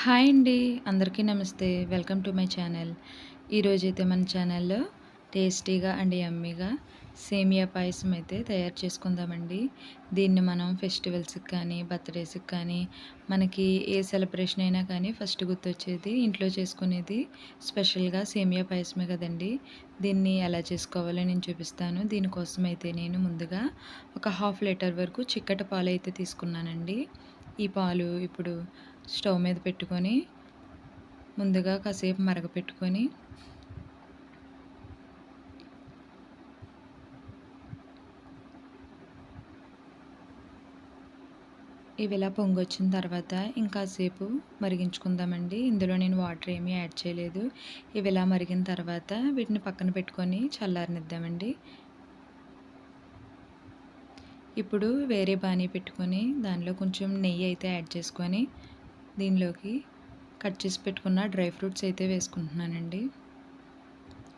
Hi అండి. అందరికీ నమస్తే. Welcome to my channel. ఈరోజైతే మన ఛానల్లో టేస్టీగా అండ్ యమ్మీగా సేమియా పాయసం అయితే తయారు చేసుకుందామండి. దీన్ని మనం ఫెస్టివల్స్కి కానీ బర్త్డేస్కి కానీ మనకి ఏ సెలబ్రేషన్ అయినా కానీ ఫస్ట్ గుర్తొచ్చేది ఇంట్లో చేసుకునేది స్పెషల్గా సేమియా పాయసమే కదండి. దీన్ని ఎలా చేసుకోవాలో నేను చూపిస్తాను. దీనికోసం అయితే నేను ముందుగా ఒక హాఫ్ లీటర్ వరకు చిక్కటి పాలు అయితే తీసుకున్నానండి. ఈ పాలు ఇప్పుడు స్టవ్ మీద పెట్టుకొని ముందుగా కాసేపు మరగపెట్టుకొని ఇవి ఇలా పొంగొచ్చిన తర్వాత ఇంకాసేపు మరిగించుకుందామండి. ఇందులో నేను వాటర్ ఏమీ యాడ్ చేయలేదు. ఇవి ఇలా మరిగిన తర్వాత వీటిని పక్కన పెట్టుకొని చల్లారనిద్దామండి. ఇప్పుడు వేరే బాణీ పెట్టుకొని దానిలో కొంచెం నెయ్యి అయితే యాడ్ చేసుకొని దీనిలోకి కట్ చేసి పెట్టుకున్న డ్రై ఫ్రూట్స్ అయితే వేసుకుంటున్నానండి.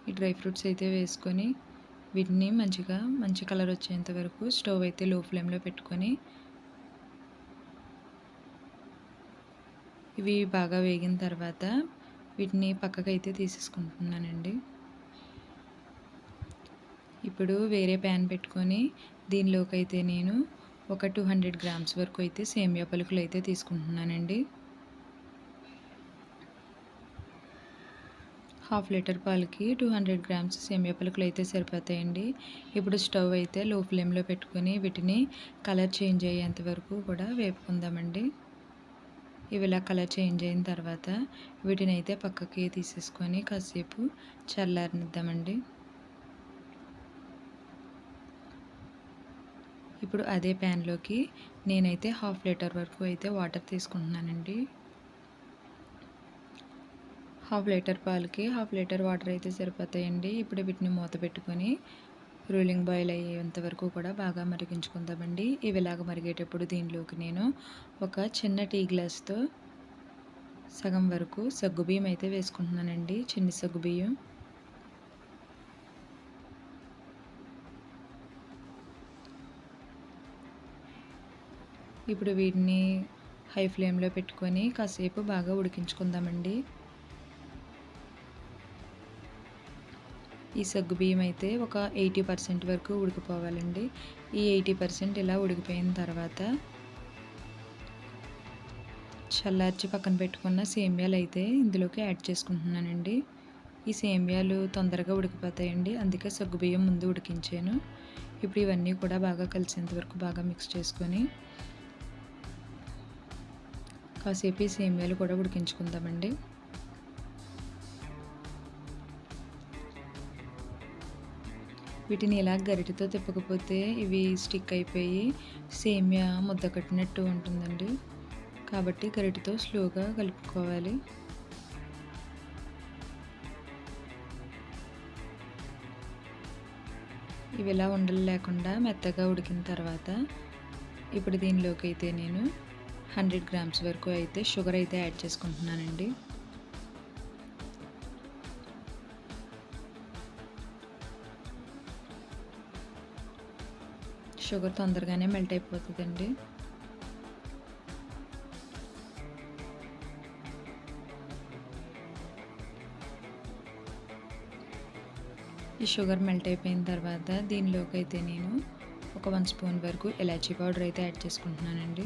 ఈ డ్రై ఫ్రూట్స్ అయితే వేసుకొని వీటిని మంచిగా మంచి కలర్ వచ్చేంత వరకు స్టవ్ అయితే లో ఫ్లేమ్లో పెట్టుకొని ఇవి బాగా వేగిన తర్వాత వీటిని పక్కకైతే తీసేసుకుంటున్నానండి. ఇప్పుడు వేరే ప్యాన్ పెట్టుకొని దీనిలోకి అయితే నేను ఒక టూ హండ్రెడ్ గ్రామ్స్ వరకు అయితే సేమియా పలుకులు అయితే తీసుకుంటున్నానండి. హాఫ్ లీటర్ పాలకి టూ హండ్రెడ్ గ్రామ్స్ సేమియా పలుకులు అయితే సరిపోతాయండి. ఇప్పుడు స్టవ్ అయితే లో ఫ్లేమ్లో పెట్టుకొని వీటిని కలర్ చేంజ్ అయ్యేంత వరకు కూడా వేపుకుందామండి. ఇవి ఇలా కలర్ చేంజ్ అయిన తర్వాత వీటిని అయితే పక్కకి తీసేసుకొని కాసేపు చల్లారనిద్దామండి. ఇప్పుడు అదే ప్యాన్లోకి నేనైతే హాఫ్ లీటర్ వరకు అయితే వాటర్ తీసుకుంటున్నానండి. హాఫ్ లీటర్ పాలకి హాఫ్ లీటర్ వాటర్ అయితే సరిపోతాయండి. ఇప్పుడు వీటిని మూత పెట్టుకొని రూలింగ్ బాయిల్ అయ్యేంత వరకు కూడా బాగా మరిగించుకుందామండి. ఇవి ఇలాగ మరిగేటప్పుడు దీనిలోకి నేను ఒక చిన్న టీ గ్లాస్తో సగం వరకు సగ్గుబియ్యం అయితే వేసుకుంటున్నానండి. చిన్ని సగ్గుబియ్యం ఇప్పుడు వీటిని హై ఫ్లేమ్లో పెట్టుకొని కాసేపు బాగా ఉడికించుకుందామండి. ఈ సగ్గు బియ్యం అయితే ఒక ఎయిటీ పర్సెంట్ వరకు ఉడికిపోవాలండి. ఈ ఎయిటీ పర్సెంట్ ఇలా ఉడికిపోయిన తర్వాత చల్లార్చి పక్కన పెట్టుకున్న సేమ్యాలు అయితే ఇందులోకి యాడ్ చేసుకుంటున్నానండి. ఈ సేమ్యాలు తొందరగా ఉడికిపోతాయండి. అందుకే సగ్గుబియ్యం ముందు ఉడికించాను. ఇప్పుడు ఇవన్నీ కూడా బాగా కలిసేంత వరకు బాగా మిక్స్ చేసుకొని కాసేపు ఈ సేమ్యాలు కూడా ఉడికించుకుందామండి. వీటిని ఇలా గరిటతో తిప్పకపోతే ఇవి స్టిక్ అయిపోయి సేమియా ముద్ద కట్టినట్టు ఉంటుందండి. కాబట్టి గరిటతో స్లోగా కలుపుకోవాలి. ఇవి ఇలా ఉండలు లేకుండా మెత్తగా ఉడికిన తర్వాత ఇప్పుడు దీనిలోకి అయితే నేను హండ్రెడ్ గ్రామ్స్ వరకు అయితే షుగర్ అయితే యాడ్ చేసుకుంటున్నానండి. షుగర్ తొందరగానే మెల్ట్ అయిపోతుందండి. ఈ షుగర్ మెల్ట్ అయిపోయిన తర్వాత దీనిలోకి అయితే నేను ఒక వన్ స్పూన్ వరకు ఇలాచీ పౌడర్ అయితే యాడ్ చేసుకుంటున్నానండి.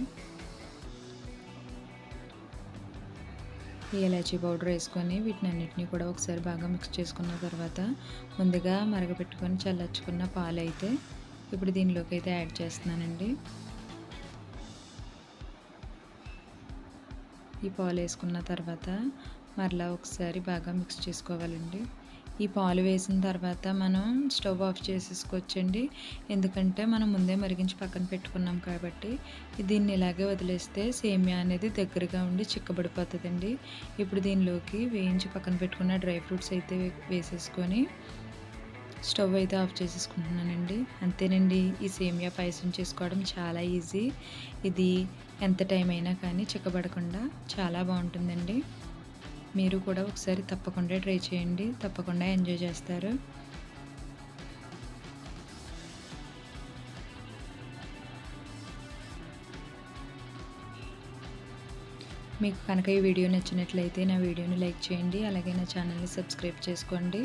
ఈ ఇలాచీ పౌడర్ వేసుకొని వీటిని అన్నిటిని కూడా ఒకసారి బాగా మిక్స్ చేసుకున్న తర్వాత ముందుగా మరగపెట్టుకొని చల్లచ్చుకున్న పాలు అయితే ఇప్పుడు దీనిలోకి అయితే యాడ్ చేస్తున్నానండి. ఈ పాలు వేసుకున్న తర్వాత మరలా ఒకసారి బాగా మిక్స్ చేసుకోవాలండి. ఈ పాలు వేసిన తర్వాత మనం స్టవ్ ఆఫ్ చేసేసుకోవచ్చండి. ఎందుకంటే మనం ముందే మరిగించి పక్కన పెట్టుకున్నాం కాబట్టి దీన్ని ఇలాగే వదిలేస్తే సేమియా అనేది దగ్గరగా ఉండి చిక్కబడిపోతుందండి. ఇప్పుడు దీనిలోకి వేయించి పక్కన పెట్టుకున్న డ్రై ఫ్రూట్స్ అయితే వేసేసుకొని స్టవ్ అయితే ఆఫ్ చేసేసుకుంటున్నానండి. అంతేనండి ఈ సేమియా పాయసం చేసుకోవడం చాలా ఈజీ. ఇది ఎంత టైం అయినా కానీ చిక్కబడకుండా చాలా బాగుంటుందండి. మీరు కూడా ఒకసారి తప్పకుండా ట్రై చేయండి తప్పకుండా ఎంజాయ్ చేస్తారు. మీకు కనుక ఈ వీడియో నచ్చినట్లయితే నా వీడియోని లైక్ చేయండి అలాగే నా ఛానల్ని సబ్స్క్రైబ్ చేసుకోండి.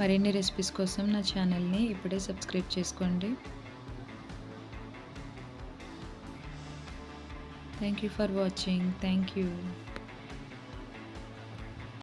మరిన్ని రెసిపీస్ కోసం నా ఛానల్ని ఇప్పుడే సబ్స్క్రైబ్ చేసుకోండి. Thank you for watching thank you